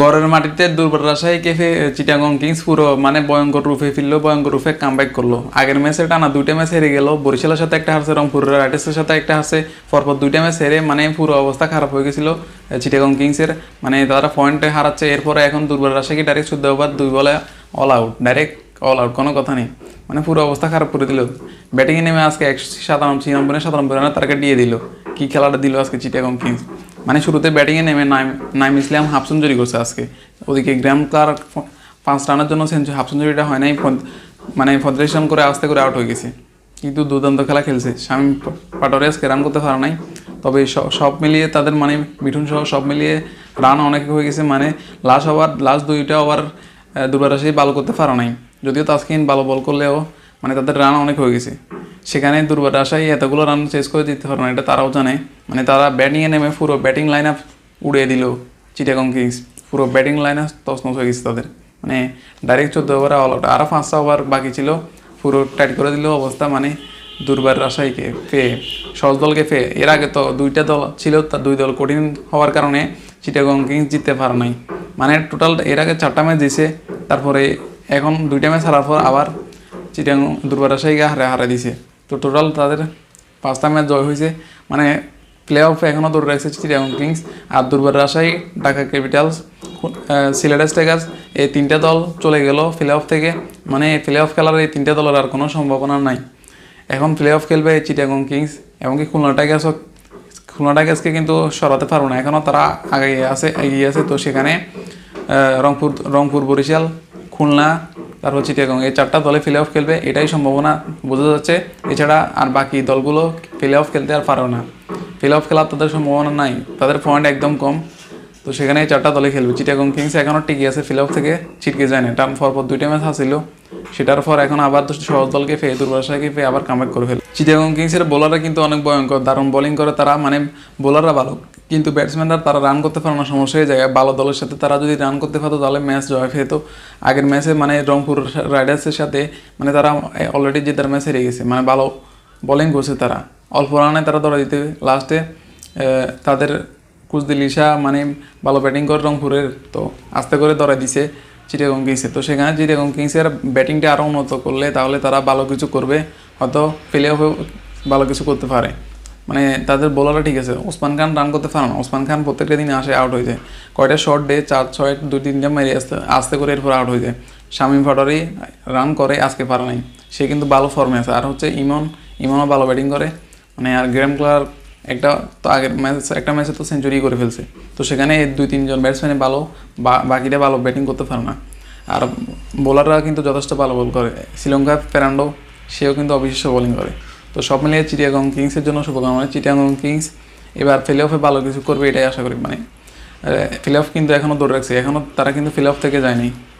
গড়ের মাটিতে দুর্বল রাজশাহী কেফে চিটাগং কিংস পুরো মানে ভয়ঙ্কর রূপে ফিরলো, ভয়ঙ্কর রূপে কামব্যাক করল। আগের ম্যাচে টানা দুইটা ম্যাচ হেরে গেল, বরিশালের সাথে একটা হারছে রংপুর রাইডার্সের সাথে একটা হারছে, পরপর দুইটা ম্যাচ হেরে মানে পুরো অবস্থা খারাপ হয়ে গেছিল চিটাগং কিংসের মানে তারা পয়েন্টে হারাচ্ছে, এরপরে এখন দুর্বল রাজশাহীকে ডাইরেক্ট চোদ্দ ওভার, দুই বলে all out direct all out কোনো কথা নেই। মানে পুরো অবস্থা খারাপ করে দিল। ব্যাটিংয়ে নেমে আজকে একশো সাতান্ন ছিয়ানব্বই, সাতানব্বই রানের তারকে দিয়ে দিল। কী খেলাটা দিল আজকে চিটাগং কিংস মানে শুরুতে ব্যাটিংয়ে নেমে নাইম ইসলাম হাফ সেঞ্চুরি করছে আজকে। ওদিকে গ্রাম ফ- পাঁচ রানের জন্য সেঞ্চুরি হাফ সেঞ্চুরিটা হয় নাই মানে রান করে আস্তে করে আউট হয়ে গেছে। কিন্তু দুর্দান্ত খেলা খেলছে। শামীম প- পাটোয়ারি আজকে রান করতে পারে নাই। তবে সব মিলিয়ে তাদের মানে মিঠুন সহ সব মিলিয়ে রান অনেক হয়ে গেছে। মানে লাস্ট ওভার লাস্ট দুইটা ওভার দুবার আসে ভালো করতে পারে নাই। যদিও তাসকিন ভালো বল করলেও মানে তাদের রান অনেক হয়ে গেছে। সেখানে দুর্বার আশায় এতগুলো রান শেষ করে দিতে পারে না, এটা তারাও জানে। মানে তারা ব্যাটিংয়ে নেমে পুরো ব্যাটিং লাইন আপ উড়িয়ে দিল চিটাগং কিংস পুরো ব্যাটিং লাইন আপ তছনছ হয়ে গেছে তাদের। মানে ডাইরেক্ট চোদ্দ ওভারে অল আউট আরও পাঁচটা ওভার বাকি ছিল। পুরো টাইট করে দিল অবস্থা মানে দুর্বার রাজশাহীকে ফে সহজ দলকে ফে এর আগে তো দুইটা দল ছিল তার দুই দল কঠিন হওয়ার কারণে চিটাগং কিংস জিততে পারে নাই। মানে টোটাল এর আগে চারটা ম্যাচ দিছে, তারপরে এখন দুইটা ম্যাচ হারার পর আবার চিটাগং দুর্বার রাজশাহীকে হারে হারা দিছে। তো টোটাল তাদের পাঁচটা ম্যাচ জয় হয়েছে। মানে প্লে অফ এখনও দৌড় রাখছে চিটাগং কিংস আর দুর্বার রাজশাহী, ঢাকা ক্যাপিটালস সিলেট স্টাইগার্স এই তিনটা দল চলে গেল প্লে অফ থেকে। মানে প্লে অফ খেলার এই তিনটা দলের আর কোনো সম্ভাবনা নাই। এখন প্লে অফ খেলবে চিটাগং কিংস এমনকি খুলনা টাইগার্স খুলনা টাইগার্সকে কিন্তু সরাতে পারব না। এখনও তারা আগে আছে, এগিয়ে আছে। তো সেখানে রংপুর রংপুর বরিশাল, খুলনা তারপর চিটাগং এই চারটা দলে প্লে অফ খেলবে, এটাই সম্ভাবনা, বোঝা যাচ্ছে। এছাড়া আর বাকি দলগুলো প্লে অফ খেলতে আর পারবে না। প্লে অফ খেলার তাদের সম্ভাবনা নাই, তাদের পয়েন্ট একদম কম। তো সেখানে এই চারটা দলে খেলবে। চিটাগং কিংস এখনও টিকে আছে অফ থেকে, ছিটকে যায় না টার্ম ফর পর দুইটা ম্যাচ আসছিল সেটার পর এখন আবার সহজ দলকে পেয়ে দুর্বাসাকে পেয়ে আবার কামব্যাক করে ফেলে চিটাগং কিংসের বোলাররা কিন্তু অনেক ভয়ঙ্কর, দারুণ বোলিং করে তারা মানে বোলাররা ভালো। কিন্তু ব্যাটসম্যানরা তারা রান করতে পারে না, সমস্যা হয়ে যায়। ভালো দলের সাথে তারা যদি রান করতে পারতো, তাহলে ম্যাচ জয় পেতো আগের ম্যাচে মানে রংপুর রাইডার্সের সাথে মানে তারা অলরেডি জেতার ম্যাচ হেরে গেছে। মানে ভালো বোলিং করছে তারা। অল্প রানে তারা ধরা দিতে লাস্টে তাদের কুচদিল ইশা মানে ভালো ব্যাটিং করে রংপুরের। তো আস্তে করে ধরা দিছে চিটাগং কিংসে। তো সেখানে চিটাগং কিংসের ব্যাটিংটা আরও উন্নত করলে তাহলে তারা ভালো কিছু করবে। হয়তো অফে ভালো কিছু করতে পারে। মানে তাদের বোলাররা ঠিক আছে। ওসমান খান রান করতে পারে না। ওসমান খান প্রত্যেকটা দিনে আসে আউট হয়ে যায়। কয়টা শর্ট ডে চার, ছয়, দুই তিনটা মেরে আসতে আস্তে করে এরপর আউট হয়ে যায়। শামীম ফাটারি রান করে, আজকে পারে নাই। সে কিন্তু ভালো ফর্মে আছে। আর হচ্ছে ইমন ইমনও ভালো ব্যাটিং করে। মানে আর গ্রাম ক্লার একটা তো আগের ম্যাচ একটা ম্যাচে তো সেঞ্চুরি করে ফেলছে। তো সেখানে দুই, তিনজন ব্যাটসম্যানে ভালো বাকিটা ভালো ব্যাটিং করতে পারে না। আর বোলাররা কিন্তু যথেষ্ট ভালো বল করে। শ্রীলঙ্কা ফেরান্ডো সেও কিন্তু অবিশ্বাস্য বোলিং করে। তো সব মিলিয়ে চিটিয়াগং কিংসের জন্য শুভকামনা চিটিয়াগং কিংস এবার প্লে অফে ভালো কিছু করবে এটাই আশা করি মানে প্লে অফ কিন্তু এখনও দৌড়ে রাখছে এখনও তারা কিন্তু প্লে অফ থেকে যায়নি।